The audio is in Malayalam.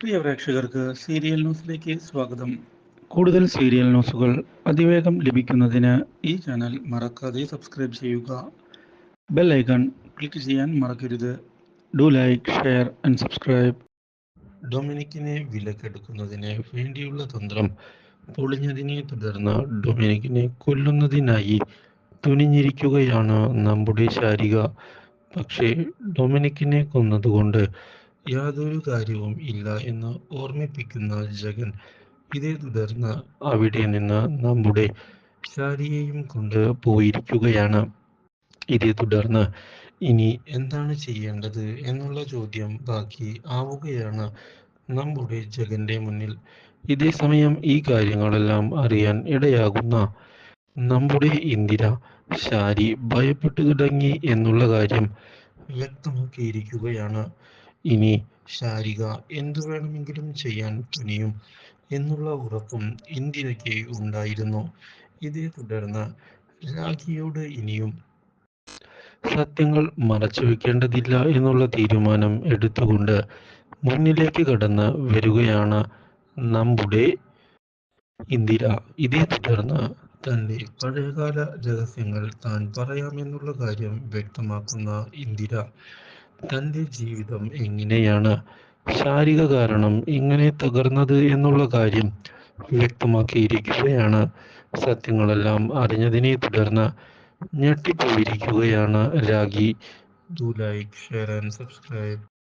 പ്രിയ പ്രേക്ഷകർക്ക് സീരിയൽ ന്യൂസിലേക്ക് സ്വാഗതം. കൂടുതൽ സീരിയൽ ന്യൂസുകൾ അതിവേഗം ലഭിക്കുന്നതിന് ഈ ചാനൽ മറക്കാതെ സബ്സ്ക്രൈബ് ചെയ്യുക. ബെൽ ഐക്കൺ ക്ലിക്ക് ചെയ്യാൻ മറക്കരുത്. Do like share and subscribe. ഡൊമിനിക്കിനെ വിലക്കെടുക്കുന്നതിന് വേണ്ടിയുള്ള തന്ത്രം പൊളിഞ്ഞതിനെ തുടർന്ന് ഡൊമിനിക്കിനെ കൊല്ലുന്നതിനായി തുനിഞ്ഞിരിക്കുകയാണ് നമ്മുടെ ശാരിക. പക്ഷേ ഡൊമിനിക്കിനെ കൊന്നതുകൊണ്ട് യാതൊരു കാര്യവും ഇല്ല എന്ന് ഓർമ്മിപ്പിക്കുന്ന ജഗൻ ഇതേ തുടർന്ന് അവിടെ നിന്ന് നമ്മുടെ ശാരിയെയും കൊണ്ട് പോയിരിക്കുകയാണ്. ഇതേ തുടർന്ന് ഇനി എന്താണ് ചെയ്യേണ്ടത് എന്നുള്ള ചോദ്യം ബാക്കി ആവുകയാണ് നമ്മുടെ ജഗന്റെ മുന്നിൽ. ഇതേ സമയം ഈ കാര്യങ്ങളെല്ലാം അറിയാൻ ഇടയാകുന്ന നമ്മുടെ ഇന്ദിര ശാരി ഭയപ്പെട്ടു തുടങ്ങി എന്നുള്ള കാര്യം വ്യക്തമാക്കിയിരിക്കുകയാണ്. ഇനി ശാരിക എന്തു വേണമെങ്കിലും ചെയ്യാൻ തുനിയും എന്നുള്ള ഉറപ്പും ഇന്ദിരയ്ക്ക് ഉണ്ടായിരുന്നു. ഇതേ തുടർന്ന് രാഖിയോട് ഇനിയും സത്യങ്ങൾ മറച്ചു വെക്കേണ്ടതില്ല എന്നുള്ള തീരുമാനം എടുത്തുകൊണ്ട് മുന്നിലേക്ക് കടന്ന് വരികയാണ് നമ്മുടെ ഇന്ദിര. ഇതേ തുടർന്ന് തന്റെ പഴയകാല രഹസ്യങ്ങൾ താൻ പറയാമെന്നുള്ള കാര്യം വ്യക്തമാക്കുന്ന ഇന്ദിര. തന്റെ ജീവിതം എങ്ങനെയാണ്? ശാരീരിക കാരണം എങ്ങനെ തകർന്നത് എന്നുള്ള കാര്യം വ്യക്തമാക്കിയിരിക്കുകയാണ്. സത്യങ്ങളെല്ലാം അറിഞ്ഞതിനെ തുടർന്ന് ഞെട്ടിപ്പോയിരിക്കുകയാണ് Ragi. Do like share and subscribe